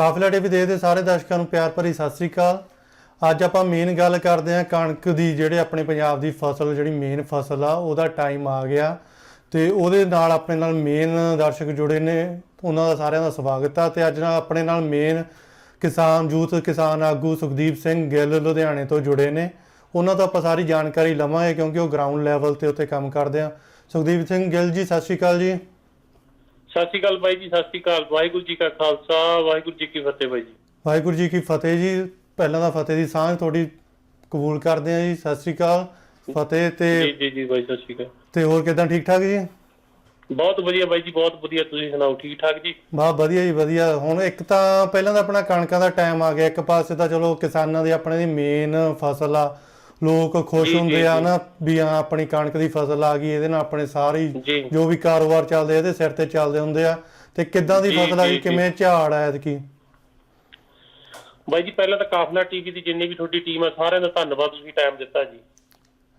ਕਾਫਲਾ TV ਦੇਖਦੇ ਸਾਰੇ ਦਰਸ਼ਕਾਂ ਨੂੰ ਪਿਆਰ ਭਰੀ ਸਤਿ ਸ੍ਰੀ ਅਕਾਲ। ਅੱਜ ਆਪਾਂ ਮੇਨ ਗੱਲ ਕਰਦੇ ਹਾਂ ਕਣਕ ਦੀ, ਜਿਹੜੇ ਆਪਣੇ ਪੰਜਾਬ ਦੀ ਫਸਲ, ਜਿਹੜੀ ਮੇਨ ਫਸਲ ਆ, ਉਹਦਾ ਟਾਈਮ ਆ ਗਿਆ। ਤੇ ਉਹਦੇ ਨਾਲ ਆਪਣੇ ਨਾਲ ਮੇਨ ਦਰਸ਼ਕ ਜੁੜੇ ਨੇ, ਉਹਨਾਂ ਦਾ ਸਾਰਿਆਂ ਦਾ ਸਵਾਗਤ ਆ। ਤੇ ਅੱਜ ਨਾਲ ਆਪਣੇ ਨਾਲ ਮੇਨ ਕਿਸਾਨ ਯੂਥ ਕਿਸਾਨ ਆਗੂ ਸੁਖਦੀਪ ਸਿੰਘ ਗਿੱਲ ਲੁਧਿਆਣੇ ਤੋਂ ਜੁੜੇ ਨੇ। ਉਹਨਾਂ ਤੋਂ ਆਪਾਂ ਸਾਰੀ ਜਾਣਕਾਰੀ ਲਵਾਂਗੇ ਕਿਉਂਕਿ ਉਹ ਗਰਾਊਂਡ ਲੈਵਲ ਤੇ ਉੱਤੇ ਕੰਮ ਕਰਦੇ ਆ। ਸੁਖਦੀਪ ਸਿੰਘ ਗਿੱਲ ਜੀ, ਸਤਿ ਸ੍ਰੀ ਅਕਾਲ ਜੀ। ਸਤਿ ਸ਼੍ਰੀ ਅਕਾਲ ਬਾਈ ਜੀ ਸਤਿ ਸ਼੍ਰੀ ਅਕਾਲ। ਵਾਹਿਗੁਰੂ ਜੀ ਕਾ ਖਾਲਸਾ ਵਾਹਿਗੁਰੂ ਜੀ ਕੀ ਫਤਿਹ ਬਾਈ ਜੀ। ਵਾਹਿਗੁਰੂ ਜੀ ਕੀ ਫਤਿਹ ਜੀ। ਪਹਿਲਾਂ ਤਾਂ ਫਤਿਹ ਦੀ ਸਾਂਝ ਤੁਹਾਡੀ ਕਬੂਲ ਕਰਦੇ ਆ ਜੀ। ਸਤਿ ਸ੍ਰੀ ਅਕਾਲ। ਫਤਿਹ ਜੀ ਤੇ ਜੀ ਜੀ ਬਾਈ ਸਤਿ ਸ਼੍ਰੀ ਅਕਾਲ। ਤੇ ਹੋਰ ਕਿਦਾਂ ਠੀਕ ਠਾਕ ਜੀ? ਬਹੁਤ ਵਧੀਆ ਬਾਈ ਜੀ ਬਹੁਤ ਵਧੀਆ। ਤੁਸੀਂ ਸੁਣਾਓ ਠੀਕ ਠਾਕ ਜੀ? ਬਾ ਵਧੀਆ ਜੀ ਵਧੀਆ। ਹੁਣ ਇੱਕ ਤਾਂ ਪਹਿਲਾਂ ਤਾਂ ਆਪਣਾ ਕਣਕਾਂ ਦਾ ਟਾਈਮ ਆ ਗਿਆ। ਇੱਕ ਪਾਸੇ ਤਾਂ ਚਲੋ ਕਿਸਾਨਾਂ ਦੀ ਆਪਣੇ ਦੀ ਮੇਨ ਫਸਲ ਆ। ਲੋਕ ਖੁਸ਼ ਹੁੰਦੇ ਆ। ਨਾ ਵੀ ਹਾਂ ਆਪਣੀ ਕਣਕ ਦੀ ਫਸਲ ਆ ਗਈ ਇਹਦੇ ਨਾਲ ਆਪਣੇ ਸਾਰੇ ਜੀ। ਵੀ ਕਾਰੋਬਾਰ ਚੱਲਦੇ ਇਹਦੇ ਸਿਰ ਤੇ ਚੱਲਦੇ ਹੁੰਦੇ ਆ। ਤੇ ਕਿੱਦਾਂ ਦੀ ਫਸਲ ਆ ਗਈ। ਕਿਵੇਂ ਝਾੜ ਆ ਐਤਕੀ? ਬਾਈ ਜੀ ਪਹਿਲਾਂ ਤਾਂ ਕਾਫਲਾ ਟੀਵੀ ਦੀ ਜਿੰਨੀ ਵੀ ਤੁਹਾਡੀ ਟੀਮ ਆ ਸਾਰਿਆਂ ਦਾ ਧੰਨਵਾਦ ਤੁਸੀਂ ਟਾਈਮ ਦਿੱਤਾ ਜੀ।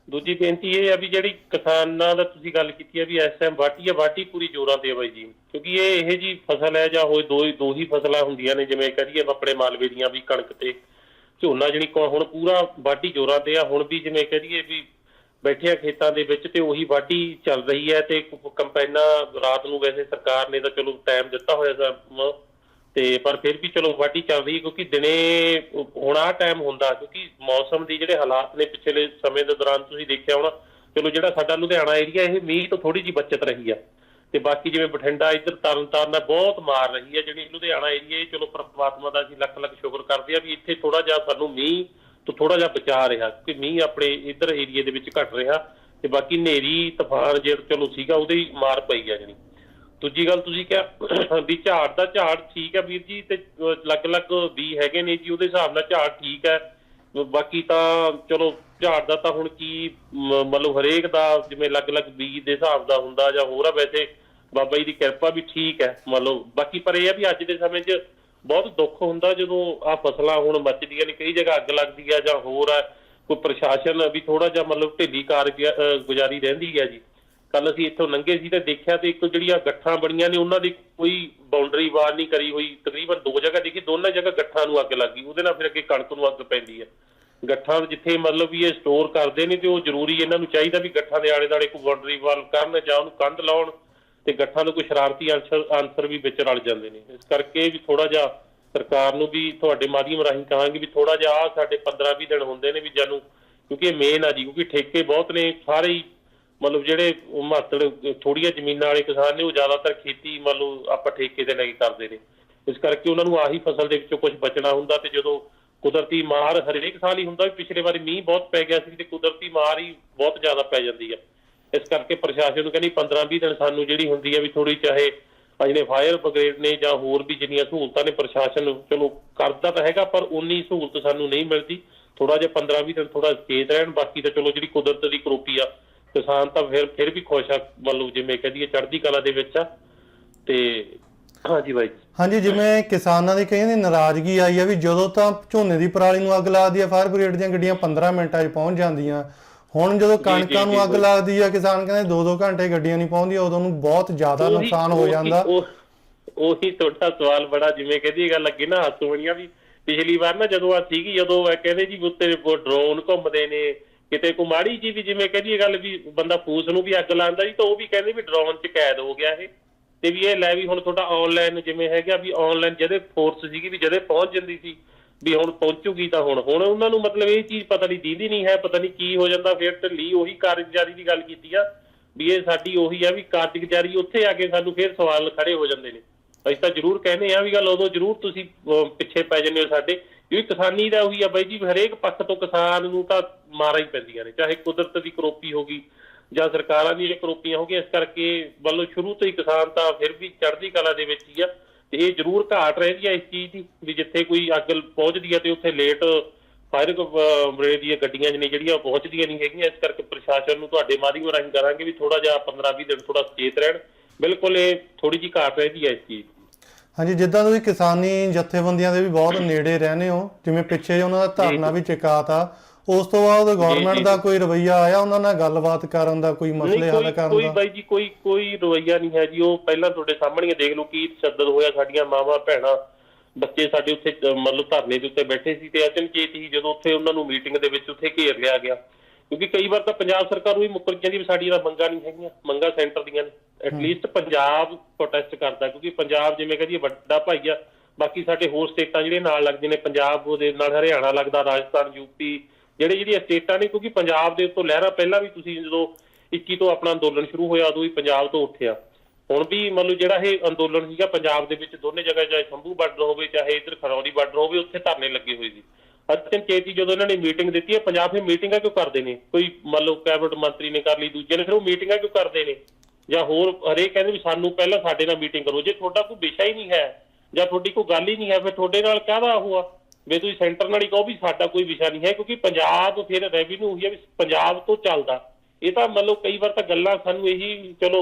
ਦੂਜੀ ਬੇਨਤੀ ਇਹ ਆ ਵੀ ਜਿਹੜੀ ਕਿਸਾਨਾਂ ਦਾ ਤੁਸੀਂ ਗੱਲ ਕੀਤੀ ਆ ਵੀ ਇਸ ਟਾਈਮ ਵਾਢੀ ਆ ਵਾਢੀ ਪੂਰੀ ਜ਼ੋਰਾਂ ਤੇ ਆ ਬਾਈ ਜੀ। ਕਿਉਂਕਿ ਇਹ ਇਹ ਜੀ ਫਸਲ ਹੈ ਜਾਂ ਹੋਏ ਦੋ ਹੀ ਦੋ ਹੀ ਫਸਲਾਂ ਹੁੰਦੀਆਂ ਨੇ ਜਿਵੇਂ ਕਰੀਏ ਆਪਣੇ ਮਾਲਵੇ ਦੀਆਂ ਵੀ ਕਣਕ ਤੇ। ਝੋਨਾ ਜਿਹੜੀ ਹੁਣ ਪੂਰਾ ਵਾਢੀ ਜ਼ੋਰਾਂ ਤੇ ਆ, ਹੁਣ ਵੀ ਜਿਵੇਂ ਕਰੀਏ ਵੀ ਬੈਠੇ ਆ ਖੇਤਾਂ ਦੇ ਵਿੱਚ ਤੇ ਉਹੀ ਵਾਢੀ ਚੱਲ ਰਹੀ ਹੈ ਤੇ ਕ- ਕੰਪਾਈਨਾਂ ਰਾਤ ਨੂੰ ਵੈਸੇ ਸਰਕਾਰ ਨੇ ਤਾਂ ਚਲੋ ਟਾਈਮ ਦਿੱਤਾ ਹੋਇਆ ਸੀ ਤੇ ਪਰ ਫਿਰ ਵੀ ਚਲੋ ਵਾਢੀ ਚੱਲ ਰਹੀ ਕਿਉਂਕਿ ਦਿਨੇ ਹੁਣ ਆਹ ਟਾਈਮ ਹੁੰਦਾ ਕਿਉਂਕਿ ਮੌਸਮ ਦੀ ਜਿਹੜੇ ਹਾਲਾਤ ਨੇ ਪਿਛਲੇ ਸਮੇਂ ਦੇ ਦੌਰਾਨ ਤੁਸੀਂ ਦੇਖਿਆ ਹੋਣਾ, ਚਲੋ ਜਿਹੜਾ ਸਾਡਾ ਲੁਧਿਆਣਾ ਏਰੀਆ ਇਹ ਮੀਂਹ ਤੋਂ ਥੋੜੀ ਜੀ ਬਚਤ ਰਹੀ ਆ। ਤੇ ਬਾਕੀ ਜਿਵੇਂ ਬਠਿੰਡਾ ਇੱਧਰ ਤਰਨਤਾਰਨ ਦਾ ਬਹੁਤ ਮਾਰ ਰਹੀ ਹੈ, ਜਿਹੜੀ ਲੁਧਿਆਣਾ ਏਰੀਆ ਚਲੋ ਪ੍ਰਮਾਤਮਾ ਦਾ ਅਸੀਂ ਲੱਖ ਲੱਖ ਸ਼ੁਕਰ ਕਰਦੇ ਆ ਵੀ ਇੱਥੇ ਥੋੜਾ ਜਿਹਾ ਸਾਨੂੰ ਮੀਂਹ ਤੋਂ ਥੋੜਾ ਜਿਹਾ ਬਚਾ ਰਿਹਾ, ਕਿ ਮੀਂਹ ਆਪਣੇ ਇੱਧਰ ਏਰੀਏ ਦੇ ਵਿੱਚ ਘਟ ਰਿਹਾ ਤੇ ਬਾਕੀ ਹਨੇਰੀ, ਤੂਫਾਨ ਜਿਹੜਾ ਚਲੋ ਸੀਗਾ ਉਹਦੇ ਹੀ ਮਾਰ ਪਈ ਆ ਜਣੀ ਦੂਜੀ ਗੱਲ ਤੁਸੀਂ ਕਿਹਾ ਵੀ ਝਾੜ ਦਾ ਝਾੜ ਠੀਕ ਹੈ ਵੀਰ ਜੀ ਤੇ ਅਲੱਗ-ਅਲੱਗ ਬੀ ਹੈਗੇ ਨੇ ਜੀ, ਉਹਦੇ ਹਿਸਾਬ ਨਾਲ ਝਾੜ ਠੀਕ ਹੈ। ਬਾਕੀ ਤਾਂ ਚਲੋ ਝਾੜ ਦਾ ਤਾਂ ਹੁਣ ਕੀ ਮਤਲਬ ਹਰੇਕ ਦਾ ਜਿਵੇਂ ਅਲੱਗ-ਅਲੱਗ ਬੀਜ ਦੇ ਹਿਸਾਬ ਦਾ ਹੁੰਦਾ ਜਾਂ ਹੋਰ ਆ, ਵੈਸੇ ਬਾਬਾ ਜੀ ਦੀ ਕਿਰਪਾ ਵੀ ਠੀਕ ਹੈ, ਮੰਨ ਲਓ। ਬਾਕੀ ਪਰ ਇਹ ਆ ਵੀ ਅੱਜ ਦੇ ਸਮੇਂ 'ਚ ਬਹੁਤ ਦੁੱਖ ਹੁੰਦਾ ਜਦੋਂ ਆ ਫਸਲਾਂ ਹੁਣ ਮੱਚਦੀਆਂ ਨੇ, ਕਈ ਜਗ੍ਹਾ ਅੱਗ ਲੱਗਦੀ ਆ ਜਾਂ ਹੋਰ ਆ, ਕੋਈ ਪ੍ਰਸ਼ਾਸਨ ਵੀ ਥੋੜਾ ਜਿਹਾ ਮਤਲਬ ਢਿੱਲੀ ਕਾਰ ਗੁਜ਼ਾਰੀ ਰਹਿੰਦੀ ਹੈ ਜੀ। ਕੱਲ ਅਸੀਂ ਇੱਥੋਂ ਲੰਘੇ ਸੀ ਤੇ ਦੇਖਿਆ ਤੇ ਇੱਕ ਜਿਹੜੀਆਂ ਗੱਠਾਂ ਬਣੀਆਂ ਨੇ, ਉਹਨਾਂ ਦੀ ਕੋਈ ਬਾਉਂਡਰੀ ਵਾਰ ਨਹੀਂ ਕਰੀ ਹੋਈ। ਤਕਰੀਬਨ ਦੋ ਜਗ੍ਹਾ ਦੇਖੀ, ਦੋਨਾਂ ਜਗ੍ਹਾ ਗੱਠਾਂ ਨੂੰ ਅੱਗ ਲੱਗੀ ਉਹਦੇ ਨਾਲ ਫਿਰ ਅੱਗੇ ਕਣਕ ਨੂੰ ਅੱਗ ਪੈਂਦੀ ਹੈ ਗੱਠਾਂ ਜਿੱਥੇ ਮਤਲਬ ਵੀ ਇਹ ਸਟੋਰ ਕਰਦੇ ਨੇ ਤੇ ਉਹ ਜ਼ਰੂਰੀ ਇਹਨਾਂ ਨੂੰ ਚਾਹੀਦਾ ਵੀ ਗੱਠਾਂ ਦੇ ਆਲੇ ਦੁਆਲੇ ਕੋਈ ਬਾਉਂਡਰੀ ਵਾਲ ਕਰਨ ਜਾਂ ਉਹਨੂੰ ਕੰਧ ਲਾਉਣ। ਤੇ ਗੱਠਾਂ ਨੂੰ ਕੋਈ ਸ਼ਰਾਰਤੀ ਅਨਸਰ ਵੀ ਵਿੱਚ ਰਲ ਜਾਂਦੇ ਨੇ। ਇਸ ਕਰਕੇ ਵੀ ਥੋੜਾ ਜਿਹਾ ਸਰਕਾਰ ਨੂੰ ਵੀ ਤੁਹਾਡੇ ਮਾਧਿਅਮ ਰਾਹੀਂ ਕਹਾਂਗੇ ਵੀ ਥੋੜਾ ਜਿਹਾ ਆਹ ਸਾਡੇ 15 20 ਦਿਨ ਹੁੰਦੇ ਨੇ ਵੀ ਜਾਨੂੰ, ਕਿਉਂਕਿ ਇਹ ਮੇਨ ਆ ਜੀ, ਕਿਉਂਕਿ ਠੇਕੇ ਬਹੁਤ ਨੇ, ਸਾਰੇ ਹੀ ਮਤਲਬ ਜਿਹੜੇ ਮਾਤੜ ਥੋੜੀਆਂ ਜ਼ਮੀਨਾਂ ਵਾਲੇ ਕਿਸਾਨ ਨੇ, ਉਹ ਜ਼ਿਆਦਾਤਰ ਖੇਤੀ ਮਤਲਬ ਆਪਾਂ ਠੇਕੇ ਤੇ ਲਈ ਕਰਦੇ ਨੇ। ਇਸ ਕਰਕੇ ਉਹਨਾਂ ਨੂੰ ਆਹੀ ਫਸਲ ਦੇ ਵਿੱਚੋਂ ਕੁਝ ਬਚਣਾ ਹੁੰਦਾ ਤੇ ਜਦੋਂ ਕੁਦਰਤੀ ਮਾਰ ਹਰੇਕ ਸਾਲ ਹੀ ਹੁੰਦਾ, ਵੀ ਪਿਛਲੇ ਵਾਰੀ ਮੀਂਹ ਬਹੁਤ ਪੈ ਗਿਆ ਸੀ ਤੇ ਕੁਦਰਤੀ ਮਾਰ ਹੀ ਬਹੁਤ ਜ਼ਿਆਦਾ ਪੈ ਜਾਂਦੀ ਆ। ਇਸ ਕਰਕੇ ਪ੍ਰਸ਼ਾਸਨ ਨੂੰ ਕਹਿੰਦੀ 15 20 ਦਿਨ ਸਾਨੂੰ ਜਿਹੜੀ ਹੁੰਦੀ ਆ ਵੀ ਥੋੜੀ ਚਾਹੇ ਜਿਹੜੇ ਫਾਇਰ ਬ੍ਰਿਗੇਡ ਨੇ ਜਾਂ ਹੋਰ ਵੀ ਜਿੰਨੀਆਂ ਸਹੂਲਤਾਂ ਨੇ ਪ੍ਰਸ਼ਾਸਨ ਚਲੋ ਕਰਦਾ ਤਾਂ ਹੈਗਾ ਪਰ ਉਨੀ ਸਹੂਲਤ ਸਾਨੂੰ ਨਹੀਂ ਮਿਲਦੀ। ਥੋੜਾ ਜਿਹਾ 15 20 ਦਿਨ ਥੋੜਾ ਚੇਤ ਰਹਿਣ, ਬਾਕੀ ਤਾਂ ਚਲੋ ਜਿਹੜੀ ਕੁਦਰਤ ਦੀ ਕਰੋਪੀ ਆ, ਕਿਸਾਨ ਤਾਂ ਫਿਰ ਫਿਰ ਵੀ ਖੁਸ਼ ਆ ਮਤਲਬ ਜਿਵੇਂ ਕਹਦੀਏ ਚੜ੍ਹਦੀ ਕਲਾ ਦੇ ਵਿੱਚ ਆ। ਤੇ ਹਾਂਜੀ ਬਾਈ। ਹਾਂਜੀ, ਜਿਵੇਂ ਕਿਸਾਨਾਂ ਦੀ ਕਈਆਂ ਦੀ ਨਾਰਾਜ਼ਗੀ ਆਈ ਆ ਵੀ ਜਦੋਂ ਤਾਂ ਝੋਨੇ ਦੀ ਪਰਾਲੀ ਨੂੰ ਅੱਗ ਲੱਗਦੀ ਆ ਫਾਇਰ ਬ੍ਰਿਗੇਡ ਦੀਆਂ ਗੱਡੀਆਂ 15 ਮਿੰਟਾਂ 'ਚ ਪਹੁੰਚ ਜਾਂਦੀਆਂ। ਹੁਣ ਜਦੋਂ ਕਣਕਾਂ ਨੂੰ ਅੱਗ ਲੱਗਦੀ ਆ ਕਿਸਾਨ ਕਹਿੰਦੇ 2-2 ਘੰਟੇ ਗੱਡੀਆਂ ਨਹੀਂ ਪਹੁੰਚਦੀਆਂ ਉਦੋਂ ਨੂੰ ਬਹੁਤ ਜ਼ਿਆਦਾ ਨੁਕਸਾਨ ਹੋ ਜਾਂਦਾ। ਉਹ- ਤੁਹਾਡਾ ਸਵਾਲ ਬੜਾ ਜਿਵੇਂ ਕਹਿੰਦੀ ਗੱਲ ਲੱਗੀ ਨਾ ਹੱਸੂਣੀਆਂ ਵੀ ਪਿਛਲੀ ਵਾਰ ਨਾ ਜਦੋਂ ਆ ਸੀਗੀ ਜਦੋਂ ਕਹਿੰਦੇ ਜੀ ਉੱਤੇ ਡਰੋਨ ਘੁੰਮਦੇ ਨੇ ਕਿਤੇ ਕੋ ਮਾੜੀ ਜੀ ਵੀ ਜਿਵੇਂ ਕਹਿੰਦੀ ਗੱਲ ਵੀ ਬੰਦਾ ਫੂਸ ਨੂੰ ਵੀ ਅੱਗ ਲਾਉਂਦਾ ਜੀ ਤਾਂ ਉਹ ਵੀ ਕਹਿੰਦੇ ਵੀ ਡਰੋਨ 'ਚ ਕੈਦ ਹੋ ਗਿਆ ਇਹ। ਤੇ ਵੀ ਇਹ ਲੈ ਵੀ ਹੁਣ ਤੁਹਾਡਾ ਆਨਲਾਈਨ ਜਿਵੇਂ ਹੈਗਾ ਵੀ ਆਨਲਾਈਨ ਜਿਹਦੇ ਫੋਰਸ ਸੀਗੀ ਵੀ ਜਿਹਦੇ ਪਹੁੰਚ ਜਾਂਦੀ ਸੀ ਵੀ ਹੁਣ ਪਹੁੰਚੂਗੀ ਤਾਂ ਹੁਣ ਹੁਣ ਉਹਨਾਂ ਨੂੰ ਮਤਲਬ ਇਹ ਚੀਜ਼ ਪਤਾ ਨਹੀਂ ਦੀਦੀ ਨਹੀਂ ਹੈ, ਪਤਾ ਨਹੀਂ ਕੀ ਹੋ ਜਾਂਦਾ, ਫਿਰ ਢਿੱਲੀ ਉਹੀ ਕਾਰਗੁਜ਼ਾਰੀ ਦੀ ਗੱਲ ਕੀਤੀ ਆ, ਵੀ ਇਹ ਸਾਡੀ ਉਹੀ ਆ ਵੀ ਕਾਰਗੁਜ਼ਾਰੀ ਉੱਥੇ ਆ ਕੇ ਸਾਨੂੰ ਫਿਰ ਸਵਾਲ ਖੜੇ ਹੋ ਜਾਂਦੇ ਨੇ। ਅਸੀਂ ਤਾਂ ਜ਼ਰੂਰ ਕਹਿੰਦੇ ਆ ਵੀ ਗੱਲ ਉਦੋਂ ਜ਼ਰੂਰ ਤੁਸੀਂ ਪਿੱਛੇ ਪੈ ਜਾਂਦੇ ਹੋ ਸਾਡੇ ਕਿਉਂਕਿ ਕਿਸਾਨੀ ਦਾ ਉਹੀ ਆ ਬਾਈ ਜੀ, ਹਰੇਕ ਪੱਖ ਤੋਂ ਕਿਸਾਨ ਨੂੰ ਤਾਂ ਮਾਰਾਂ ਹੀ ਪੈਂਦੀਆਂ ਨੇ, ਚਾਹੇ ਕੁਦਰਤ ਦੀ ਕਰੋਪੀ ਹੋ ਗਈ ਜਾਂ ਸਰਕਾਰਾਂ ਦੀਆਂ ਕਰੋਪੀਆਂ ਹੋ ਗਈਆਂ, ਇਸ ਕਰਕੇ ਵੱਲੋਂ ਸ਼ੁਰੂ ਤੋਂ ਹੀ ਕਿਸਾਨ ਤਾਂ ਫਿਰ ਵੀ ਚੜ੍ਹਦੀ ਕਲਾ ਦੇ ਵਿੱਚ ਹੀ ਆ। ਤੇ ਇਹ ਜ਼ਰੂਰ ਘਾਟ ਰਹਿੰਦੀ ਆ ਇਸ ਚੀਜ਼ ਦੀ ਵੀ ਜਿੱਥੇ ਕੋਈ ਅੱਗ ਪਹੁੰਚਦੀ ਆ ਤੇ ਉੱਥੇ ਲੇਟ ਫਾਇਰ ਬ੍ਰਿਗੇਡ ਦੀਆਂ ਗੱਡੀਆਂ ਨੇ ਜਿਹੜੀਆਂ ਪਹੁੰਚਦੀਆਂ ਨਹੀਂ ਹੈਗੀਆਂ ਇਸ ਕਰਕੇ ਪ੍ਰਸ਼ਾਸਨ ਨੂੰ ਤੁਹਾਡੇ ਮਾਧਿਅਮ ਰਾਹੀਂ ਕਰਾਂਗੇ ਵੀ ਥੋੜਾ ਜਿਹਾ 15 20 ਦਿਨ ਥੋੜਾ ਸੁਚੇਤ ਰਹਿਣ। ਬਿਲਕੁਲ ਇਹ ਥੋੜੀ ਜਿਹੀ ਘਾਟ ਰਹਿੰਦੀ ਆ ਇਸ ਚੀਜ਼ ਦੀ। ਹਾਂਜੀ ਜਿੱਦਾਂ ਤੁਸੀਂ ਕਿਸਾਨੀ ਜਥੇਬੰਦੀਆਂ ਦੇ ਵੀ ਬਹੁਤ ਨੇੜੇ ਰਹਿੰਦੇ ਹੋ ਜਿਵੇਂ ਪਿੱਛੇ ਉਹਨਾਂ ਦਾ ਧਰਨਾ ਵੀ ਚਕਾਤਾ ਉਸ ਤੋਂ ਬਾਅਦ ਗਵਰਨਮੈਂਟ ਦਾ ਕੋਈ ਰਵਈਆ ਆਇਆ ਉਹਨਾਂ ਨਾਲ ਗੱਲਬਾਤ ਕਰਨ ਦਾ ਕੋਈ ਮਸਲੇ ਹੱਲ ਕੋਈ ਕਰਨ ਕੋਈ ਦਾ? ਬਾਈ ਜੀ ਕੋਈ ਕੋਈ ਰਵਈਆ ਨਹੀਂ ਹੈ ਜੀ। ਉਹ ਪਹਿਲਾਂ ਤੁਹਾਡੇ ਸਾਹਮਣੇ ਦੇਖ ਲਓ ਕੀ ਤਸ਼ੱਦਦ ਹੋਇਆ ਸਾਡੀਆਂ ਮਾਵਾਂ ਭੈਣਾਂ ਬੱਚੇ ਸਾਡੇ ਉੱਥੇ ਮਤਲਬ ਧਰਨੇ ਦੇ ਉੱਤੇ ਬੈਠੇ ਸੀ ਤੇ ਅਚਨਚੇਤ ਹੀ ਜਦੋਂ ਉੱਥੇ ਉਹਨਾਂ ਨੂੰ ਮੀਟਿੰਗ ਦੇ ਵਿੱਚ ਉੱਥੇ ਘੇਰ ਲਿਆ ਗਿਆ। ਕਿਉਂਕਿ ਕਈ ਵਾਰ ਤਾਂ ਪੰਜਾਬ ਸਰਕਾਰ ਨੂੰ ਵੀ ਮੁੱਕਰ ਜਾਂਦੀ ਵੀ ਸਾਡੀਆਂ ਮੰਗਾਂ ਨਹੀਂ ਹੈਗੀਆਂ ਮੰਗਾਂ ਸੈਂਟਰ ਦੀਆਂ ਨੇ। ਐਟਲੀਸਟ ਪੰਜਾਬ ਪ੍ਰੋਟੈਸਟ ਕਰਦਾ ਕਿਉਂਕਿ ਪੰਜਾਬ ਜਿਵੇਂ ਕਹਦੀਏ ਵੱਡਾ ਭਾਈ ਆ। ਬਾਕੀ ਸਾਡੇ ਹੋਰ ਸਟੇਟਾਂ ਜਿਹੜੇ ਨਾਲ ਲੱਗਦੇ ਨੇ ਪੰਜਾਬ ਉਹਦੇ ਨਾਲ ਹਰਿਆਣਾ ਲੱਗਦਾ ਰਾਜਸਥਾਨ ਯੂਪੀ ਜਿਹੜੇ ਜਿਹੜੀਆਂ ਸਟੇਟਾਂ ਨੇ, ਕਿਉਂਕਿ ਪੰਜਾਬ ਦੇ ਉੱਤੋਂ ਲਹਿਰਾ ਪਹਿਲਾਂ ਵੀ ਤੁਸੀਂ ਜਦੋਂ 21 ਤੋਂ ਆਪਣਾ ਅੰਦੋਲਨ ਸ਼ੁਰੂ ਹੋਇਆ, ਉਦੋਂ ਹੀ ਪੰਜਾਬ ਤੋਂ ਉੱਠਿਆ। ਹੁਣ ਵੀ ਮਤਲਬ ਜਿਹੜਾ ਇਹ ਅੰਦੋਲਨ ਸੀਗਾ, ਪੰਜਾਬ ਦੇ ਵਿੱਚ ਦੋਨੇ ਜਗ੍ਹਾ ਚਾਹੇ ਸੰਭੂ ਬਾਰਡਰ ਹੋਵੇ, ਚਾਹੇ ਇਧਰ ਖਰੌੜੀ ਬਾਰਡਰ ਹੋਵੇ, ਉੱਥੇ ਧਰਨੇ ਲੱਗੇ ਹੋਏ ਸੀ। ਅਚਨ ਚੇਤੀ ਜਦੋਂ ਇਹਨਾਂ ਨੇ ਮੀਟਿੰਗ ਦਿੱਤੀ ਹੈ, ਪੰਜਾਬ ਫਿਰ ਮੀਟਿੰਗਾਂ ਕਿਉਂ ਕਰਦੇ ਨੇ? ਕੋਈ ਮੰਨ ਲਓ ਕੈਬਨਿਟ ਮੰਤਰੀ ਨੇ ਕਰ ਲਈ, ਦੂਜੇ ਨੇ, ਫਿਰ ਉਹ ਮੀਟਿੰਗਾਂ ਕਿਉਂ ਕਰਦੇ ਨੇ? ਜਾਂ ਹੋਰ ਹਰੇਕ ਕਹਿੰਦੇ ਵੀ ਸਾਨੂੰ ਪਹਿਲਾਂ ਸਾਡੇ ਨਾਲ ਮੀਟਿੰਗ ਕਰੋ। ਜੇ ਤੁਹਾਡਾ ਕੋਈ ਵਿਸ਼ਾ ਹੀ ਨਹੀਂ ਹੈ, ਜਾਂ ਤੁਹਾਡੀ ਕੋਈ ਗੱਲ ਹੀ ਨਹੀਂ ਹੈ, ਫਿਰ ਤੁਹਾਡੇ ਨਾਲ ਕਾਹਦਾ ਉਹ ਆ? ਵੀ ਤੁਸੀਂ ਸੈਂਟਰ ਨਾਲ ਹੀ ਕਹੋ ਵੀ ਸਾਡਾ ਕੋਈ ਵਿਸ਼ਾ ਨਹੀਂ ਹੈ, ਕਿਉਂਕਿ ਪੰਜਾਬ ਫਿਰ ਰੈਵਨਿਊ ਉਹੀ ਹੈ ਵੀ ਪੰਜਾਬ ਤੋਂ ਚੱਲਦਾ। ਇਹ ਤਾਂ ਮੰਨ ਲਓ ਕਈ ਵਾਰ ਤਾਂ ਗੱਲਾਂ ਸਾਨੂੰ ਇਹੀ, ਚਲੋ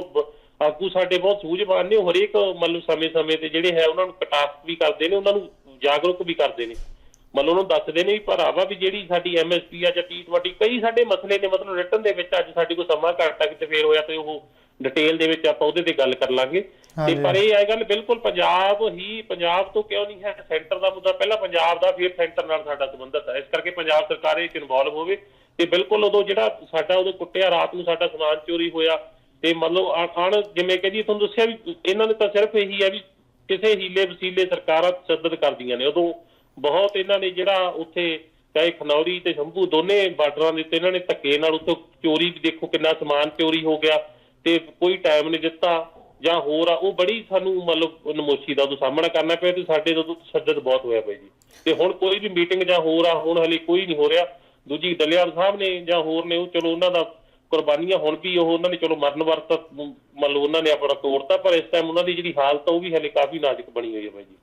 ਆਗੂ ਸਾਡੇ ਬਹੁਤ ਸੂਝਵਾਨ ਨੇ, ਉਹ ਹਰੇਕ ਮੰਨ ਲਓ ਸਮੇਂ-ਸਮੇਂ ਤੇ ਜਿਹੜੇ ਹੈ ਉਹਨਾਂ ਨੂੰ ਕਟਾਫ ਵੀ ਕਰਦੇ ਨੇ, ਉਹਨਾਂ ਨੂੰ ਜਾਗਰੂਕ ਵੀ ਕਰਦੇ ਨੇ। ਮੰਨ ਲਓ ਉਹਨੂੰ ਦੱਸਦੇ ਨੇ ਵੀ ਭਰਾਵਾ ਵੀ ਜਿਹੜੀ ਸਾਡੀ ਐਮਐਸਪੀ ਆ ਜਾਂ ਟੀ20 ਕਈ ਸਾਡੇ ਮਸਲੇ ਨੇ, ਮਤਲਬ ਰਿਟਨ ਦੇ ਵਿੱਚ ਅੱਜ ਸਾਡੇ ਕੋਲ ਸਮਾਂ ਘੱਟ ਆ, ਕਿਤੇ ਫੇਰ ਹੋਇਆ ਤੇ ਉਹ ਡਿਟੇਲ ਦੇ ਵਿੱਚ ਆਪਾਂ ਉਹਦੇ ਤੇ ਗੱਲ ਕਰ ਲਾਂਗੇ। ਤੇ। ਪਰ ਇਹ ਹੈ ਗੱਲ ਬਿਲਕੁਲ ਪੰਜਾਬ ਹੀ ਪੰਜਾਬ ਤੋਂ ਕਿਉਂ ਨਹੀਂ ਹੈ ਸੈਂਟਰ ਦਾ ਮੁੱਦਾ? ਪਹਿਲਾਂ ਪੰਜਾਬ ਦਾ ਫਿਰ ਸੈਂਟਰ ਨਾਲ ਸਾਡਾ ਸੰਬੰਧਤ ਹੈ। ਇਸ ਕਰਕੇ ਪੰਜਾਬ ਸਰਕਾਰ ਇਹ ਚ ਇਨਵੋਲਵ ਹੋਵੇ ਤੇ ਬਿਲਕੁਲ ਉਦੋਂ ਜਿਹੜਾ ਸਾਡਾ ਉਦੋਂ ਕੁੱਟਿਆ ਰਾਤ ਨੂੰ ਸਾਡਾ ਸਮਾਨ ਚੋਰੀ ਹੋਇਆ ਤੇ ਮਤਲਬ ਅਣ ਜਿਵੇਂ ਕਹਿੰਦੀ ਤੁਹਾਨੂੰ ਦੱਸਿਆ ਵੀ ਇਹਨਾਂ ਨੇ ਤਾਂ ਸਿਰਫ ਇਹੀ ਹੈ ਵੀ ਕਿਸੇ ਹੀਲੇ ਵਸੀਲੇ ਸਰਕਾਰਾਂ ਤਸ਼ੱਦਦ ਕਰਦੀਆਂ ਨੇ। ਉਦੋਂ ਬਹੁਤ ਇਹਨਾਂ ਨੇ ਜਿਹੜਾ ਉੱਥੇ ਚਾਹੇ ਖਨੌਰੀ ਤੇ ਸ਼ੰਭੂ ਦੋਨੇ ਬਾਰਡਰਾਂ ਦੇ ਉੱਤੇ ਇਹਨਾਂ ਨੇ ਧੱਕੇ ਨਾਲ ਉੱਥੇ ਚੋਰੀ ਵੀ ਦੇਖੋ ਕਿੰਨਾ ਸਮਾਨ ਚੋਰੀ ਹੋ ਗਿਆ। ਤੇ ਕੋਈ ਟਾਈਮ ਨਹੀਂ ਦਿੱਤਾ ਜਾਂ ਹੋਰ ਆ, ਉਹ ਬੜੀ ਸਾਨੂੰ ਮਤਲਬ ਨਮੋਸ਼ੀ ਦਾ ਉਦੋਂ ਸਾਹਮਣਾ ਕਰਨਾ ਪਿਆ ਤੇ ਸਾਡੇ ਤੋਂ ਤਸ਼ੱਦਦ ਬਹੁਤ ਹੋਇਆ ਬਾਈ ਜੀ। ਤੇ ਹੁਣ ਕੋਈ ਵੀ ਮੀਟਿੰਗ ਜਾਂ ਹੋਰ ਆ, ਹੁਣ ਹਲੇ ਕੋਈ ਨਹੀਂ ਹੋ ਰਿਹਾ। ਦੂਜੀ ਦਲਿਆਲ ਸਾਹਿਬ ਨੇ ਜਾਂ ਹੋਰ ਨੇ, ਉਹ ਚਲੋ ਉਹਨਾਂ ਦਾ ਕੁਰਬਾਨੀਆਂ ਹੁਣ ਵੀ ਉਹ ਉਹਨਾਂ ਨੇ ਚਲੋ ਮਰਨ ਵਰਤ, ਮਤਲਬ ਉਹਨਾਂ ਨੇ ਆਪਣਾ ਤੋੜਤਾ ਪਰ ਇਸ ਟਾਈਮ ਉਹਨਾਂ ਦੀ ਜਿਹੜੀ ਹਾਲਤ ਆ, ਉਹ ਵੀ ਹਲੇ ਕਾਫੀ ਨਾਜ਼ੁਕ ਬਣੀ ਹੋਈ ਹੈ ਬਾਈ ਜੀ।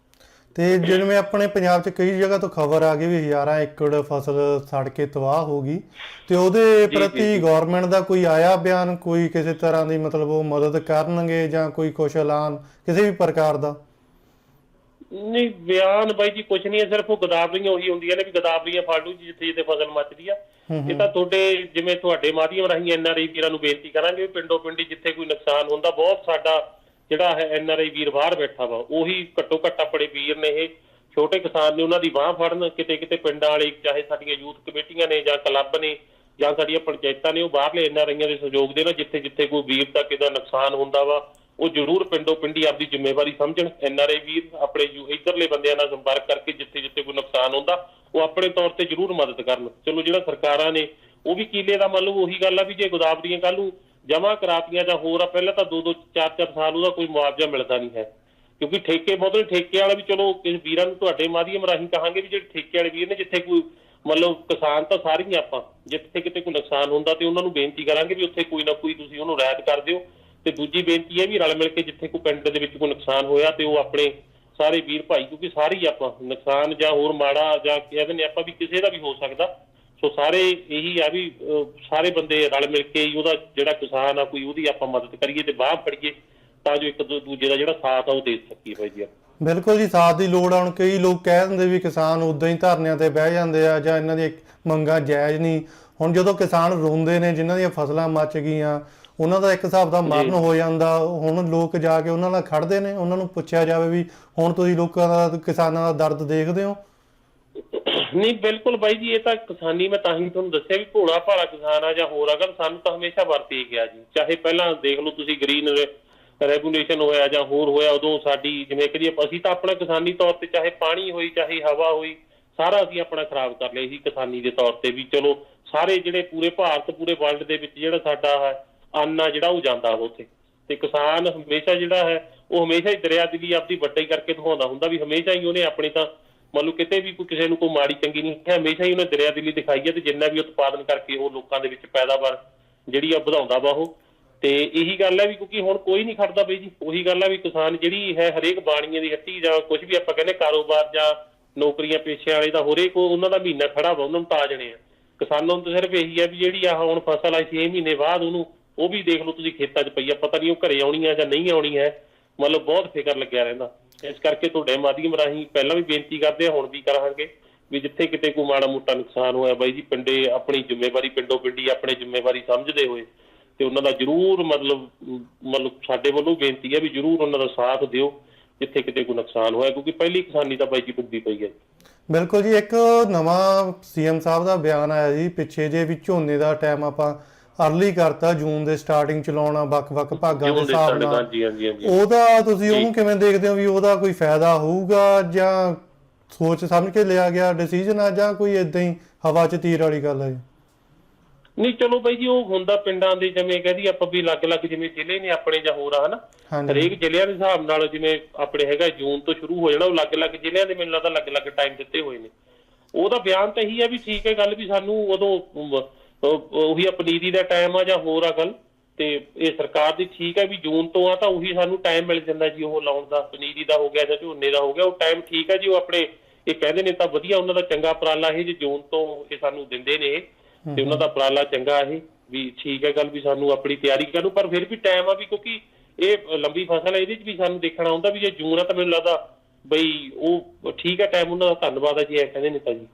ਤੇ ਜਿਵੇਂ ਆਪਣੇ ਪੰਜਾਬ 'ਚ ਕਈ ਜਗ੍ਹਾ ਤੋਂ ਖਬਰ ਆ ਗਈ ਵੀ ਹਜ਼ਾਰਾਂ ਏਕੜ ਫਸਲ ਸੜ ਕੇ ਤਬਾਹ ਹੋ ਗਈ। ਤੇ ਉਹਦੇ ਪ੍ਰਤੀ ਗਵਰਨਮੈਂਟ ਦਾ ਕੋਈ ਆਇਆ ਬਿਆਨ ਕੋਈ ਕਿਸੇ ਤਰ੍ਹਾਂ ਦੀ ਮਤਲਬ ਉਹ ਮਦਦ ਕਰਨਗੇ ਜਾਂ ਕੋਈ ਕੁਛ ਐਲਾਨ ਕਿਸੇ ਵੀ ਪ੍ਰਕਾਰ ਦਾ? ਨਹੀਂ ਬਿਆਨ ਬਾਈ ਜੀ ਕੁਝ ਨਹੀਂ ਹੈ ਸਿਰਫ ਉਹ ਗਦਾਵਰੀਆਂ ਉਹੀ ਹੁੰਦੀਆਂ ਨੇ ਵੀ ਗਦਾਵਰੀਆਂ ਫਾੜੂ ਜੀ ਜਿੱਥੇ ਜਿੱਥੇ ਫਸਲ ਮੱਚਦੀ ਆ। ਇਹ ਤਾਂ ਤੁਹਾਡੇ ਜਿਵੇਂ ਤੁਹਾਡੇ ਮਾਧਿਅਮ ਰਾਹੀਂ ਐਨਆਰਆਈ ਵੀਰਾਂ ਨੂੰ ਬੇਨਤੀ ਕਰਾਂਗੇ ਪਿੰਡੋ ਪਿੰਡੀ ਜਿੱਥੇ ਕੋਈ ਨੁਕਸਾਨ ਹੁੰਦਾ ਬਹੁਤ ਸਾਡਾ ਜਿਹੜਾ ਹੈ ਐਨ ਆਰ ਆਈ ਵੀਰ ਬਾਹਰ ਬੈਠਾ ਵਾ, ਉਹੀ ਘੱਟੋ ਘੱਟ ਆਪਣੇ ਵੀਰ ਨੇ ਇਹ ਛੋਟੇ ਕਿਸਾਨ ਨੇ ਉਹਨਾਂ ਦੀ ਬਾਹ ਫੜਨ, ਕਿਤੇ ਕਿਤੇ ਪਿੰਡਾਂ ਵਾਲੇ, ਚਾਹੇ ਸਾਡੀਆਂ ਯੂਥ ਕਮੇਟੀਆਂ ਨੇ ਜਾਂ ਕਲੱਬ ਨੇ, ਜਾਂ ਸਾਡੀਆਂ ਪੰਚਾਇਤਾਂ ਨੇ, ਉਹ ਬਾਹਰਲੇ ਐਨ ਆਰ ਆਈਆਂ ਦੇ ਸਹਿਯੋਗ ਦੇ ਨਾਲ ਜਿੱਥੇ ਜਿੱਥੇ ਕੋਈ ਵੀਰ ਦਾ ਕਿਦਾ ਨੁਕਸਾਨ ਹੁੰਦਾ ਵਾ, ਉਹ ਜ਼ਰੂਰ ਪਿੰਡੋਂ ਪਿੰਡੀ ਆਪਦੀ ਜ਼ਿੰਮੇਵਾਰੀ ਸਮਝਣ, ਐਨ ਆਰ ਆਈ ਵੀਰ ਆਪਣੇ ਯੂ- ਇੱਧਰਲੇ ਬੰਦਿਆਂ ਨਾਲ ਸੰਪਰਕ ਕਰਕੇ ਜਿੱਥੇ ਜਿੱਥੇ ਕੋਈ ਨੁਕਸਾਨ ਹੁੰਦਾ, ਉਹ ਆਪਣੇ ਤੌਰ ਤੇ ਜ਼ਰੂਰ ਮਦਦ ਕਰਨ। ਚਲੋ ਜਿਹੜਾ ਸਰਕਾਰਾਂ ਨੇ, ਉਹ ਵੀ ਕੀਲੇ ਦਾ ਮੰਨ ਲਓ ਉਹੀ ਗੱਲ ਆ ਵੀ ਜੇ ਗੋਦਾਵਰੀਆਂ ਕੱਲ ਨੂੰ ਜਮ੍ਹਾਂ ਕਰਾਤੀਆਂ ਜਾਂ ਹੋਰ ਆ, ਪਹਿਲਾਂ ਤਾਂ ਦੋ ਦੋ ਚਾਰ ਚਾਰ ਸਾਲ ਉਹਦਾ ਕੋਈ ਮੁਆਵਜ਼ਾ ਮਿਲਦਾ ਨਹੀਂ ਹੈ। ਕਿਉਂਕਿ ਠੇਕੇ ਬਹੁਤ ਠੇਕੇ ਵਾਲਾ ਵੀ ਚਲੋ, ਕਿਸੇ ਵੀਰਾਂ ਨੂੰ ਤੁਹਾਡੇ ਮਾਧਿਅਮ ਰਾਹੀਂ ਕਹਾਂਗੇ ਵੀ ਜਿਹੜੇ ਠੇਕੇ ਵਾਲੇ ਵੀਰ ਨੇ, ਜਿੱਥੇ ਕੋਈ ਮਤਲਬ ਕਿਸਾਨ ਤਾਂ ਸਾਰੇ ਹੀ ਆਪਾਂ, ਜਿੱਥੇ ਕਿਤੇ ਕੋਈ ਨੁਕਸਾਨ ਹੁੰਦਾ ਤੇ ਉਹਨਾਂ ਨੂੰ ਬੇਨਤੀ ਕਰਾਂਗੇ ਵੀ ਉੱਥੇ ਕੋਈ ਨਾ ਕੋਈ ਤੁਸੀਂ ਉਹਨੂੰ ਰਾਇਤ ਕਰ ਦਿਓ। ਤੇ ਦੂਜੀ ਬੇਨਤੀ ਹੈ ਵੀ ਰਲ ਮਿਲ ਕੇ ਜਿੱਥੇ ਕੋਈ ਪਿੰਡ ਦੇ ਵਿੱਚ ਕੋਈ ਨੁਕਸਾਨ ਹੋਇਆ ਤੇ ਉਹ ਆਪਣੇ ਸਾਰੇ ਵੀਰ ਭਾਈ, ਕਿਉਂਕਿ ਸਾਰੇ ਹੀ ਆਪਾਂ, ਨੁਕਸਾਨ ਜਾਂ ਹੋਰ ਮਾੜਾ ਜਾਂ ਕਹਿੰਦੇ ਨੇ ਆਪਾਂ ਵੀ ਕਿਸੇ ਦਾ ਵੀ ਹੋ ਸਕਦਾ। ਸੋ ਸਾਰੇ ਇਹੀ ਆ ਵੀ ਸਾਰੇ ਬੰਦੇ ਰਲ ਮਿਲ ਕੇ ਉਹਦਾ ਜਿਹੜਾ ਕਿਸਾਨ ਆ ਕੋਈ ਉਹਦੀ ਆਪਾਂ ਮਦਦ ਕਰੀਏ ਤੇ ਬਾਹ ਫੜੀਏ ਤਾਂ ਜੋ ਇੱਕ ਦੂਜੇ ਦਾ ਜਿਹੜਾ ਸਾਥ ਆ ਉਹ ਦੇ ਸਕੀਏ ਭਾਈ ਜੀ। ਬਿਲਕੁਲ ਜੀ ਸਾਥ ਦੀ ਲੋੜ ਆ। ਹੁਣ ਕਈ ਲੋਕ ਕਹਿ ਦਿੰਦੇ ਵੀ ਕਿਸਾਨ ਉਦਾਂ ਹੀ ਧਰਨਿਆਂ ਤੇ ਬਹਿ ਜਾਂਦੇ ਆ ਜਾਂ ਇਹਨਾਂ ਦੀ ਮੰਗਾਂ ਜਾਇਜ਼ ਨਹੀਂ। ਹੁਣ ਜਦੋਂ ਕਿਸਾਨ ਰੋਂਦੇ ਨੇ ਜਿਨ੍ਹਾਂ ਦੀਆਂ ਫਸਲਾਂ ਮੱਚ ਗਈਆਂ ਉਹਨਾਂ ਦਾ ਇੱਕ ਹਿਸਾਬ ਦਾ ਮਰਨ ਹੋ ਜਾਂਦਾ। ਹੁਣ ਲੋਕ ਜਾ ਕੇ ਉਹਨਾਂ ਨਾਲ ਖੜਦੇ ਨੇ ਉਹਨਾਂ ਨੂੰ ਪੁੱਛਿਆ ਜਾਵੇ ਵੀ ਹੁਣ ਤੁਸੀਂ ਲੋਕਾਂ ਦਾ ਕਿਸਾਨਾਂ ਦਾ ਦਰਦ ਦੇਖਦੇ ਹੋ? ਨਹੀਂ, ਬਿਲਕੁਲ ਬਾਈ ਜੀ, ਇਹ ਤਾਂ ਕਿਸਾਨੀ, ਮੈਂ ਤਾਂ ਹੀ ਤੁਹਾਨੂੰ ਦੱਸਿਆ ਵੀ ਭੋਲਾ ਭਾਲਾ ਕਿਸਾਨ ਆ ਜਾਂ ਹੋਰ, ਅਗਰ ਸਾਨੂੰ ਤਾਂ ਹਮੇਸ਼ਾ ਵਰਤੀ ਗਿਆ ਜੀ। ਚਾਹੇ ਪਹਿਲਾਂ ਦੇਖ ਲਓ ਤੁਸੀਂ ਗ੍ਰੀਨ ਰੈਗੂਲੇਸ਼ਨ ਹੋਇਆ ਜਾਂ ਹੋਰ ਹੋਇਆ, ਉਦੋਂ ਸਾਡੀ ਜਿਵੇਂ ਕਹਦੀਏ ਅਸੀਂ ਤਾਂ ਆਪਣਾ ਕਿਸਾਨੀ ਤੌਰ ਤੇ ਚਾਹੇ ਪਾਣੀ ਹੋਈ, ਚਾਹੇ ਹਵਾ ਹੋਈ, ਸਾਰਾ ਅਸੀਂ ਆਪਣਾ ਖਰਾਬ ਕਰ ਲਿਆ ਸੀ ਕਿਸਾਨੀ ਦੇ ਤੌਰ ਤੇ ਵੀ। ਚਲੋ, ਸਾਰੇ ਜਿਹੜੇ ਪੂਰੇ ਭਾਰਤ, ਪੂਰੇ ਵਰਲਡ ਦੇ ਵਿੱਚ ਜਿਹੜਾ ਸਾਡਾ ਹੈ, ਅੰਨ ਆ ਜਿਹੜਾ ਉਹ ਜਾਂਦਾ ਉੱਥੇ। ਤੇ ਕਿਸਾਨ ਹਮੇਸ਼ਾ ਜਿਹੜਾ ਹੈ, ਉਹ ਹਮੇਸ਼ਾ ਹੀ ਦਰਿਆ ਦਿਲੀ ਆਪਦੀ ਵੱਡਾ ਕਰਕੇ ਦਿਖਾਉਂਦਾ ਹੁੰਦਾ ਵੀ ਹਮੇਸ਼ਾ ਹੀ ਉਹਨੇ ਆਪਣੀ ਤਾਂ ਮੰਨ ਲਓ ਕਿਤੇ ਵੀ ਕੋਈ ਕਿਸੇ ਨੂੰ ਕੋਈ ਮਾੜੀ ਚੰਗੀ ਨਹੀਂ ਹੈ ਹਮੇਸ਼ਾ ਹੀ ਉਹਨੇ ਦਰਿਆ ਦਿਲੀ ਦਿਖਾਈ ਹੈ ਤੇ ਜਿੰਨਾ ਵੀ ਉਤਪਾਦਨ ਕਰਕੇ ਉਹ ਲੋਕਾਂ ਦੇ ਵਿੱਚ ਪੈਦਾਵਾਰ ਜਿਹੜੀ ਆ ਵਧਾਉਂਦਾ ਵਾ ਉਹ। ਤੇ ਇਹੀ ਗੱਲ ਹੈ ਵੀ ਕਿਉਂਕਿ ਹੁਣ ਕੋਈ ਨਹੀਂ ਖੜਦਾ ਬਈ ਜੀ, ਉਹੀ ਗੱਲ ਹੈ ਵੀ ਕਿਸਾਨ ਜਿਹੜੀ ਹੈ ਹਰੇਕ ਬਾਣੀਆਂ ਦੀ ਹੱਟੀ ਜਾਂ ਕੁਝ ਵੀ ਆਪਾਂ ਕਹਿੰਦੇ ਕਾਰੋਬਾਰ ਜਾਂ ਨੌਕਰੀਆਂ ਪੇਸ਼ਿਆਂ ਵਾਲੇ ਦਾ ਹਰੇਕ ਉਹ- ਉਹਨਾਂ ਦਾ ਮਹੀਨਾ ਖੜਾ ਵਾ, ਉਹਨਾਂ ਨੂੰ ਤਾਂ ਜਣੇ ਆ। ਕਿਸਾਨਾਂ ਨੂੰ ਤਾਂ ਸਿਰਫ ਇਹੀ ਹੈ ਵੀ ਜਿਹੜੀ ਆ ਹੁਣ ਫਸਲ ਆਈ 6 ਮਹੀਨੇ ਬਾਅਦ ਉਹਨੂੰ ਉਹ ਵੀ ਦੇਖ ਲਓ ਤੁਸੀਂ ਖੇਤਾਂ 'ਚ ਪਈ ਆ, ਪਤਾ ਨਹੀਂ ਉਹ ਘਰੇ ਆਉਣੀ ਆ ਜਾਂ ਨਹੀਂ ਆਉਣੀ ਹੈ। ਮਤਲਬ ਬਹੁਤ ਫਿਕਰ ਲੱਗਿਆ ਰਹਿੰਦਾ। ਇਸ ਕਰਕੇ ਤੁਹਾਡੇ ਮਾਧਿਅਮ ਰਾਹੀਂ ਪਹਿਲਾਂ ਵੀ ਬੇਨਤੀ ਕਰਦੇ ਆ ਹੁਣ ਵੀ ਕਰਾਂਗੇ। ਵੀ ਜਿੱਥੇ ਕਿਤੇ ਕੋਈ ਮਾੜਾ ਮੋਟਾ ਨੁਕਸਾਨ ਹੋਇਆ, ਬਾਈ ਜੀ ਪਿੰਡੇ ਆਪਣੀ ਜ਼ਿੰਮੇਵਾਰੀ, ਪਿੰਡੋ ਪਿੰਡੀ ਆਪਣੇ ਜ਼ਿੰਮੇਵਾਰੀ ਸਮਝਦੇ ਹੋਏ, ਤੇ ਉਹਨਾਂ ਦਾ ਜਰੂਰ ਮਤਲਬ ਮਤਲਬ ਸਾਡੇ ਵੱਲੋਂ ਬੇਨਤੀ ਹੈ ਵੀ ਜਰੂਰ ਉਹਨਾਂ ਦਾ ਸਾਥ ਦਿਓ, ਜਿੱਥੇ ਕਿਤੇ ਕੋਈ ਨੁਕਸਾਨ ਹੋਇਆ, ਕਿਉਂਕਿ ਪਹਿਲੀ ਕਿਸਾਨੀ ਤਾਂ ਬਾਈ ਜੀ ਡੁੱਬੀ ਪਈ ਹੈ। ਬਿਲਕੁਲ ਜੀ, ਇੱਕ ਨਵਾਂ ਸੀਐਮ ਸਾਹਿਬ ਦਾ ਬਿਆਨ ਆਇਆ ਜੀ, ਪਿੱਛੇ ਜੇ ਵੀ ਝੋਨੇ ਦਾ ਟਾਈਮ ਆਪਾਂ ਅਰਲੀ ਕਰਤਾ ਜੂਨ ਦੇ ਸਟਾਰਟਿੰਗ ਚ ਲਾਉਣਾ ਵੱਖ-ਵੱਖ ਭਾਗਾਂ ਦੇ ਹਿਸਾਬ ਨਾਲ। ਉਹਦਾ ਤੁਸੀਂ ਉਹਨੂੰ ਕਿਵੇਂ ਦੇਖਦੇ ਹੋ ਵੀ ਉਹਦਾ ਕੋਈ ਫਾਇਦਾ ਹੋਊਗਾ ਜਾਂ ਸੋਚ ਸਮਝ ਕੇ ਲਿਆ ਗਿਆ ਡਿਸੀਜਨ ਆ ਜਾਂ ਕੋਈ ਇਦਾਂ ਹੀ ਹਵਾ 'ਚ ਤੀਰ ਵਾਲੀ ਗੱਲ ਹੈ ਨਹੀਂ ਚਲੋ ਬਾਈ ਜੀ ਉਹ ਹੁੰਦਾ ਪਿੰਡਾਂ ਦੇ ਜਿਵੇਂ ਕਹਦੀ ਆਪਾਂ ਵੀ ਅਲੱਗ-ਅਲੱਗ ਜਿਵੇਂ ਜ਼ਿਲ੍ਹੇ ਨੇ ਆਪਣੇ ਜਾਂ ਹੋਰ ਆ ਹਨਾ? ਹਰੇਕ ਜ਼ਿਲ੍ਹਿਆਂ ਦੇ ਹਿਸਾਬ ਨਾਲ ਜਿਵੇਂ ਆਪਣੇ ਹੈਗਾ ਜੂਨ ਤੋਂ ਸ਼ੁਰੂ ਹੋ ਜਾਣਾ ਉਹ ਅਲੱਗ-ਅਲੱਗ ਜ਼ਿਲ੍ਹਿਆਂ ਦੇ ਮੈਨੂੰ ਲੱਗਦਾ ਅਲੱਗ-ਅਲੱਗ ਟਾਈਮ ਦਿੱਤੇ ਹੋਏ ਨੇ। ਉਹਦਾ ਬਿਆਨ ਤਾਂ ਇਹੀ ਆ ਵੀ ਠੀਕ ਹੈ ਗੱਲ ਵੀ ਸਾਨੂੰ ਉਦੋਂ ਉਹੀ ਆ, ਪਨੀਰੀ ਦਾ ਟਾਈਮ ਆ ਜਾਂ ਹੋਰ ਆ ਗੱਲ, ਤੇ ਇਹ ਸਰਕਾਰ ਦੀ ਠੀਕ ਹੈ ਵੀ ਜੂਨ ਤੋਂ ਆ ਤਾਂ ਉਹੀ ਸਾਨੂੰ ਟਾਈਮ ਮਿਲ ਜਾਂਦਾ ਜੀ, ਉਹ ਲਾਉਣ ਦਾ, ਪਨੀਰੀ ਦਾ ਹੋ ਗਿਆ ਜਾਂ ਝੋਨੇ ਦਾ ਹੋ ਗਿਆ, ਉਹ ਟਾਈਮ ਠੀਕ ਹੈ ਜੀ, ਉਹ ਆਪਣੇ, ਇਹ ਕਹਿੰਦੇ ਨੇ ਤਾਂ ਵਧੀਆ, ਉਹਨਾਂ ਦਾ ਚੰਗਾ ਉਪਰਾਲਾ ਇਹ ਜੀ ਜੂਨ ਤੋਂ ਇਹ ਸਾਨੂੰ ਦਿੰਦੇ ਨੇ ਇਹ ਤੇ ਉਹਨਾਂ ਦਾ ਉਪਰਾਲਾ ਚੰਗਾ ਇਹ, ਵੀ ਠੀਕ ਹੈ ਗੱਲ, ਵੀ ਸਾਨੂੰ ਆਪਣੀ ਤਿਆਰੀ ਕਰੂ ਪਰ ਫਿਰ ਵੀ ਟਾਈਮ ਆ ਵੀ ਕਿਉਂਕਿ ਇਹ ਲੰਬੀ ਫਸਲ ਹੈ ਇਹਦੇ 'ਚ ਵੀ ਸਾਨੂੰ ਦੇਖਣਾ ਆਉਂਦਾ ਵੀ ਜੇ ਜੂਨ ਆ ਤਾਂ ਮੈਨੂੰ ਲੱਗਦਾ ਬਈ ਉਹ ਠੀਕ ਹੈ ਟਾਈਮ ਉਹਨਾਂ ਦਾ, ਧੰਨਵਾਦ ਹੈ ਜੀ, ਇਹ ਕਹਿੰਦੇ ਨੇ ਤਾਂ ਜੀ।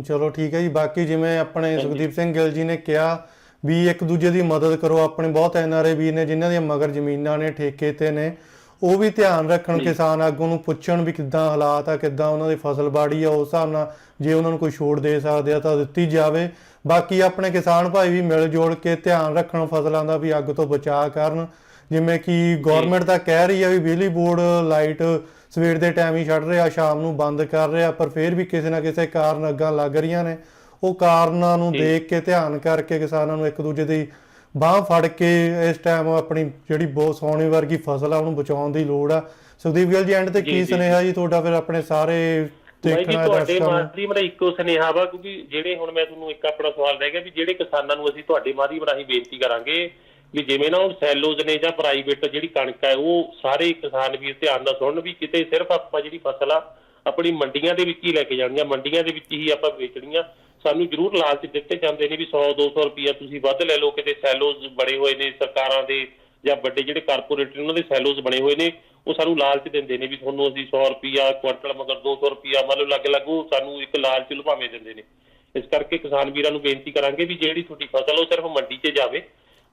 ਚਲੋ ਠੀਕ ਹੈ ਜੀ ਬਾਕੀ ਜਿਵੇਂ ਆਪਣੇ ਸੁਖਦੀਪ ਸਿੰਘ ਗਿੱਲ ਜੀ ਨੇ ਕਿਹਾ ਵੀ ਇੱਕ ਦੂਜੇ ਦੀ ਮਦਦ ਕਰੋ ਆਪਣੇ ਬਹੁਤ ਐਨਆਰਏ ਵੀਰ ਨੇ ਜਿਨ੍ਹਾਂ ਦੀਆਂ ਮਗਰ ਜ਼ਮੀਨਾਂ ਨੇ ਠੇਕੇ ਤੇ ਨੇ ਉਹ ਵੀ ਧਿਆਨ ਰੱਖਣ ਕਿਸਾਨ ਆਗੂ ਨੂੰ ਪੁੱਛਣ ਵੀ ਕਿੱਦਾਂ ਹਾਲਾਤ ਆ ਕਿੱਦਾਂ ਉਹਨਾਂ ਦੀ ਫਸਲ ਬਾੜੀ ਆ ਉਸ ਹਿਸਾਬ ਨਾਲ ਜੇ ਉਹਨਾਂ ਨੂੰ ਕੋਈ ਛੋਟ ਦੇ ਸਕਦੇ ਆ ਤਾਂ ਦਿੱਤੀ ਜਾਵੇ। ਬਾਕੀ ਆਪਣੇ ਕਿਸਾਨ ਭਾਈ ਵੀ ਮਿਲ ਜੋੜ ਕੇ ਧਿਆਨ ਰੱਖਣ ਫਸਲਾਂ ਦਾ ਵੀ ਅੱਗ ਤੋਂ ਬਚਾਅ ਕਰਨ। ਜਿਵੇਂ ਕਿ ਗਵਰਨਮੈਂਟ ਤਾਂ ਕਹਿ ਰਹੀ ਆ ਵੀ ਬਿਜਲੀ ਬੋਰਡ ਲਾਈਟ ਸਵੇਰ ਦੇ ਟਾਈਮ ਹੀ ਛੱਡ ਰਿਹਾ ਸ਼ਾਮ ਨੂੰ ਬੰਦ ਕਰ ਰਿਹਾ ਪਰ ਫਿਰ ਵੀ ਕਿਸੇ ਨਾ ਕਿਸੇ ਕਾਰਨ ਅੱਗਾਂ ਲੱਗ ਰਹੀਆਂ ਨੇ। ਉਹ ਕਾਰਨਾਂ ਨੂੰ ਦੇਖ ਕੇ ਧਿਆਨ ਕਰਕੇ ਕਿਸਾਨਾਂ ਨੂੰ ਇੱਕ ਦੂਜੇ ਦੀ ਬਾਹ ਫੜ ਕੇ ਇਸ ਟਾਈਮ ਆਪਣੀ ਜਿਹੜੀ ਬਹੁਤ ਸੋਹਣੀ ਵਰਗੀ ਫਸਲ ਆ ਉਹਨੂੰ ਬਚਾਉਣ ਦੀ ਲੋੜ ਆ। ਸੁਖਦੀਪ ਗਿੱਲ ਜੀ ਐਂਡ ਤੇ ਕੀ ਸੁਨੇਹਾ ਜੀ। ਤੁਹਾਡਾ ਫਿਰ ਆਪਣੇ ਸਾਰੇ ਦੇਖਣਾ ਤੁਹਾਡੇ ਮਾਧਿਅਮ ਮੇਰਾ ਇੱਕੋ ਸੁਨੇਹਾ ਵਾ ਕਿਉਂਕਿ ਜਿਹੜੇ ਹੁਣ ਮੈਂ ਤੁਹਾਨੂੰ ਇੱਕ ਆਪਣਾ ਸਵਾਲ ਰਹਿ ਗਿਆ ਵੀ ਜਿਹੜੇ ਕਿਸਾਨਾਂ ਨੂੰ ਅਸੀਂ ਤੁਹਾਡੇ ਮਾਧਿਅਮ ਰਾਹੀਂ ਬੇਨਤੀ ਕਰਾਂਗੇ ਵੀ ਜਿਵੇਂ ਨਾ ਹੁਣ ਸੈਲੋਜ਼ ਨੇ ਜਾਂ ਪ੍ਰਾਈਵੇਟ ਜਿਹੜੀ ਕਣਕ ਹੈ, ਉਹ ਸਾਰੇ ਕਿਸਾਨ ਵੀਰ ਧਿਆਨ ਨਾਲ ਸੁਣਨ ਵੀ ਕਿਤੇ ਸਿਰਫ ਆਪਾਂ ਜਿਹੜੀ ਫਸਲ ਆ, ਆਪਣੀ ਮੰਡੀਆਂ ਦੇ ਵਿੱਚ ਹੀ ਲੈ ਕੇ ਜਾਣੀਆਂ, ਮੰਡੀਆਂ ਦੇ ਵਿੱਚ ਹੀ ਆਪਾਂ ਵੇਚਣੀਆਂ। ਸਾਨੂੰ ਜ਼ਰੂਰ ਲਾਲਚ ਦਿੱਤੇ ਜਾਂਦੇ ਨੇ ਵੀ 100 200 ਰੁਪਈਆ ਤੁਸੀਂ ਵੱਧ ਲੈ ਲਓ, ਕਿਤੇ ਸੈਲੋਜ਼ ਬਣੇ ਹੋਏ ਨੇ ਸਰਕਾਰਾਂ ਦੇ ਜਾਂ ਵੱਡੇ ਜਿਹੜੇ ਕਾਰਪੋਰੇਟ ਨੇ, ਉਹਨਾਂ ਦੇ ਸੈਲੋਜ਼ ਬਣੇ ਹੋਏ ਨੇ, ਉਹ ਸਾਨੂੰ ਲਾਲਚ ਦਿੰਦੇ ਨੇ ਵੀ ਤੁਹਾਨੂੰ ਅਸੀਂ 100 ਰੁਪਈਆ ਕੁਆਂਟਲ ਮਗਰ 200 ਰੁਪਈਆ ਮੰਨ ਲਓ ਲੱਗ ਲੱਗ ਉਹ ਸਾਨੂੰ ਇੱਕ ਲਾਲਚ ਲੁਭਾਵੇਂ ਦਿੰਦੇ ਨੇ। ਇਸ ਕਰਕੇ ਕਿਸਾਨ ਵੀਰਾਂ ਨੂੰ ਬੇਨਤੀ ਕਰਾਂਗੇ ਵੀ ਜਿਹੜੀ ਤੁਹਾਡੀ ਫਸਲ ਉਹ ਸਿਰਫ ਮੰਡੀ 'ਚ ਜਾਵੇ।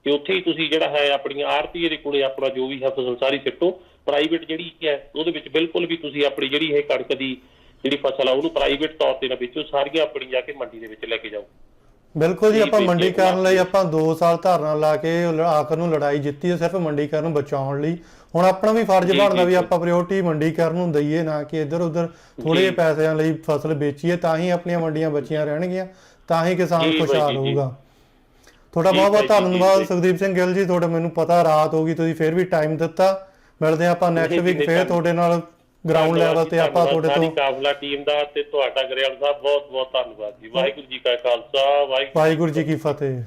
ਤੇ ਉੱਥੇ ਹੀ ਤੁਸੀਂ ਜਿਹੜਾ ਹੈ ਆਪਣੀਆਂ ਆੜਤੀਏ ਦੇ ਕੋਲੇ ਆਪਣਾ ਜੋ ਵੀ ਹੈ ਫਸਲ ਸਾਰੀ ਸਿੱਟੋ ਪ੍ਰਾਈਵੇਟ ਜਿਹੜੀ ਹੈ ਉਹਦੇ ਵਿੱਚ ਬਿਲਕੁਲ ਵੀ ਤੁਸੀਂ ਆਪਣੀ ਜਿਹੜੀ ਇਹ ਕਣਕ ਦੀ ਜਿਹੜੀ ਫਸਲ ਆ ਉਹਨੂੰ ਪ੍ਰਾਈਵੇਟ ਤੌਰ ਤੇ ਨਾ ਵੇਚੋ ਸਾਰੀਆਂ ਆਪਣੀ ਜਾ ਕੇ ਮੰਡੀ ਦੇ ਵਿੱਚ ਲੈ ਕੇ ਜਾਓ ਬਿਲਕੁਲ ਜੀ ਆਪਾਂ ਜੀ, ਮੰਡੀ ਜੀ, ਕਰਨ ਲਈ ਆਪਾਂ 2 ਸਾਲ ਧਰਨਾ ਲਾ ਕੇ ਆਖਰ ਨੂੰ ਲੜਾਈ ਜਿੱਤੀ ਹੈ ਸਿਰਫ ਮੰਡੀ ਕਰਨ ਨੂੰ ਬਚਾਉਣ ਲਈ ਹੁਣ ਆਪਣਾ ਵੀ ਫਰਜ਼ ਬਣਦਾ ਵੀ। ਆਪਾਂ ਪ੍ਰਾਇੋਰਟੀ ਮੰਡੀ ਕਰਨ ਨੂੰ ਦਈਏ ਨਾ ਕਿ ਇੱਧਰ ਉੱਧਰ ਥੋੜੇ ਜਿਹੇ ਪੈਸਿਆਂ ਲਈ ਫਸਲ ਵੇਚੀਏ ਤਾਂ ਹੀ ਆਪਣੀਆਂ ਮੰਡੀਆਂ ਬਚੀਆਂ ਰਹਿਣਗੀਆਂ ਤਾਂ ਹੀ ਕਿਸਾਨ ਖੁਸ਼ਹਾਲ। ਹੋਊਗਾ ਤੁਹਾਡਾ ਬਹੁਤ ਬਹੁਤ ਧੰਨਵਾਦ। ਸੁਖਦੀਪ ਸਿੰਘ ਗਿੱਲ ਜੀ ਤੁਹਾਡਾ ਮੈਨੂੰ ਪਤਾ ਰਾਤ ਹੋ ਗਈ ਤੁਸੀਂ ਫਿਰ ਵੀ ਟਾਈਮ ਦਿੱਤਾ। ਮਿਲਦੇ ਆਪਾਂ ਨੈਕਸਟ ਵੀਕ ਫਿਰ ਤੁਹਾਡੇ ਨਾਲ ਗਰਾਊਂਡ ਲੈਵਲ ਤੇ ਆਪਾਂ ਤੁਹਾਡੇ ਤੋਂ ਕਾਫਲਾ ਟੀਮ ਦਾ ਤੇ ਤੁਹਾਡਾ ਗਰੇਵਾਲ ਸਾਹਿਬ ਬਹੁਤ ਬਹੁਤ ਧੰਨਵਾਦ ਜੀ। ਵਾਹਿਗੁਰੂ ਜੀ ਕਾ ਖਾਲਸਾ ਵਾਹਿਗੁਰੂ ਜੀ ਕੀ ਫਤਿਹ।